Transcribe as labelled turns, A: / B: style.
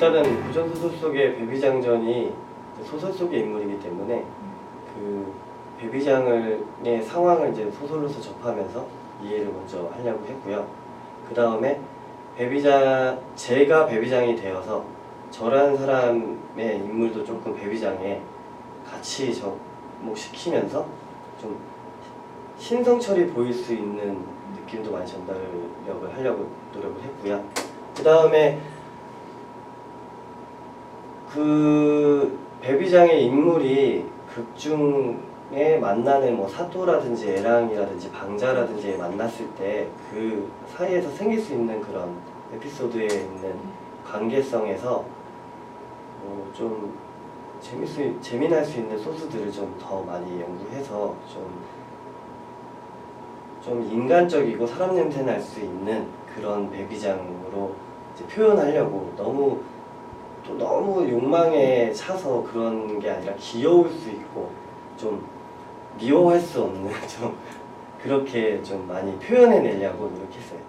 A: 일단은 고전 소설 속의 배비장전이 소설 속의 인물이기 때문에 그 배비장을의 상황을 이제 소설로서 접하면서 이해를 먼저 하려고 했고요. 그 다음에 배비장 제가 배비장이 되어서 저라는 사람의 인물도 조금 배비장에 같이 접목시키면서 좀 신성철이 보일 수 있는 느낌도 많이 전달력을 하려고 노력을 했고요. 그 다음에 그 배비장의 인물이 극중에 만나는 뭐 사또라든지 애랑이라든지 방자라든지 만났을 때 그 사이에서 생길 수 있는 그런 에피소드에 있는 관계성에서 어, 좀 재밌을 재미날 수 있는 소스들을 좀 더 많이 연구해서 좀 좀 인간적이고 사람 냄새 날 수 있는 그런 배비장으로 이제 표현하려고 너무 또 너무 욕망에 차서 그런 게 아니라 귀여울 수 있고 좀 미워할 수 없는 좀 그렇게 좀 많이 표현해내려고 노력했어요.